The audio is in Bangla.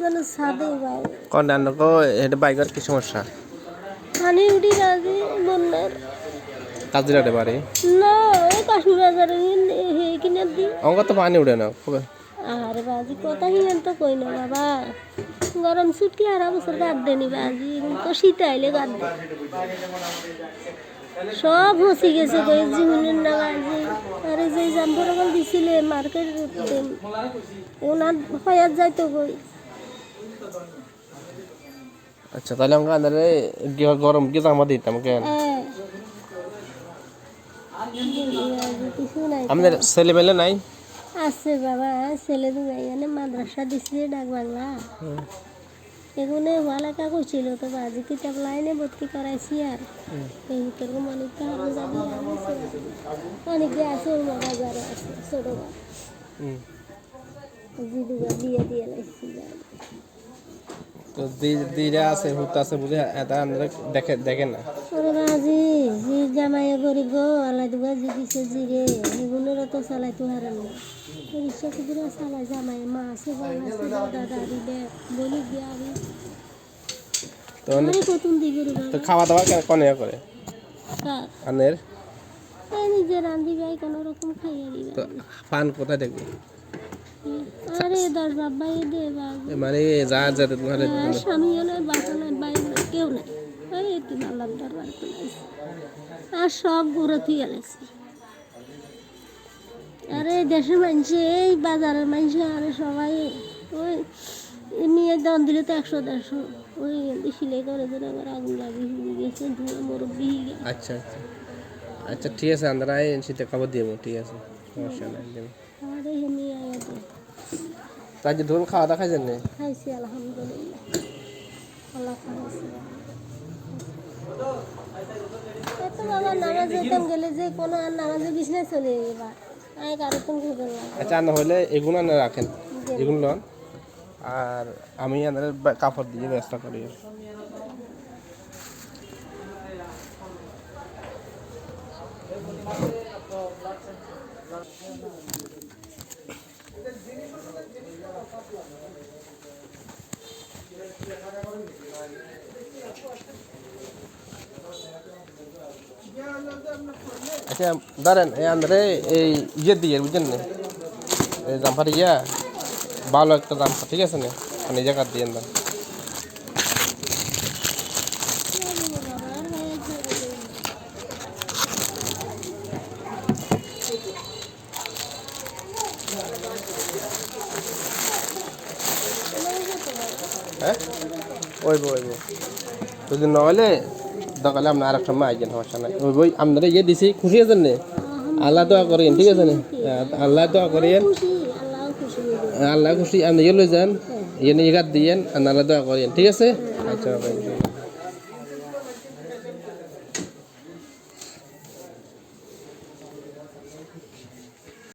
কোনো ছাদে ভাই কোন ডান কো এটা বাইকের কি সমস্যা? পানি উঠি রাজি বন্যার কাজিরাটে বাড়ি? না ওই কাশ্মীর বাজারে কিনে দি। অঙ্ক তো পানি উঠে না কবে? আরে বাজি কথা হিয়ান তো কই না বাবা। গরম ছুটকি আর বছর গাদ দেনি বাজি। তো শীত আইলে গাদ দে। সব হসি গেছে কই জীবনের না বাজি। আরে যে জাম্পর গল দিছিলে মার্কেট ওনার হয়াত যাইতো কই আচ্ছা তাহলে আমাকে আন্দারে গরম কি জামা দিতাম কেন? আমাদের ছেলে মেলে নাই? আছে বাবা ছেলে দু এখানে মাদ্রাসা দিছিলে ডাক বাংলা। এগুলো ওয়ালাকা করছিল তো বাজি কিতাব লাইনে ভর্তি করাইছি আর এই ভিতর মানে তো আরও যাবি অনেকে আছে ওর বাজারে আছে ছোট হুম। জিদুগা দিয়ে দিয়ে লাইছি তো দিরা আছে হুত আছে বুঝে এটা আমরা দেখে দেখে না। ওরে বাজি জি জামাই গরিব গো আল্লাহ দুগা জি রে তো চালাই তো হারান না। রিক্সা কুকুরা চালাই জামাই মা আছে বাবা আছে দাদা বলি তো অনেক- রে তো খাওয়া দাওয়া কেন- কনে করে আনের নিজে রান্ধি ভাই কোনো রকম খাইয়ে দিবে তো কোথায় দেখবি? মানে যা যাতে তোমার আর স্বামী নয় বাসা বাইরে কেউ নাই। আরে তুই আল্লাহ দরবার আর সব ঘুরে তুই গেলেছি আরে দেশের মানুষে এই বাজারের মানুষে আরে সবাই ওই নিয়ে দাম দিলে তো একশো দেড়শো। ওই সিলাই করে ধরে আবার আগুন লাগি হয়ে গেছে ধুয়ে মুরব্বি হয়ে আচ্ছা আচ্ছা। আচ্ছা ঠিক আছে আমরা শীতে খাবার দিয়ে দেবো, ঠিক আছে। সমস্যা নাই দেবো। আরে হেমি আয়া দে তাই যে ধরুন খাওয়া দাওয়া খাইছেন না? খাইছি আলহামদুলিল্লাহ। আল্লাহ খাইছি এত বাবা নামাজ যেতাম গেলে যে কোনো আর নামাজে বিছনায় চলে এবার। আয় কারও ঘুরবেন না আচ্ছা না হলে এগুলো না রাখেন। এগুলো লন। আর আমি আমাদের কাপড় দিয়ে ব্যবস্থা করি। আচ্ছা ধরেন এই আন্দারে এই ইয়ে দিয়ে বুঝছেন না এই জাম্পার ইয়া ভালো একটা জাম্পার ঠিক আছে না মানে এই জায়গা দিয়ে দেন হ্যাঁ ওইব ওইব যদি নহলে দোকানে আপনার আর একটা মা আইছেন সমস্যা নাই ওই বই আপনারা ইয়ে দিছি খুশি আছেন নে আল্লাহ দোয়া করেন ঠিক আছে নে আল্লাহ দোয়া করেন আল্লাহ খুশি হয়ে আপনি ইয়ে লই যান ইয়ে নিয়ে গাত দিয়েন আল্লাহ দোয়া করেন ঠিক আছে আচ্ছা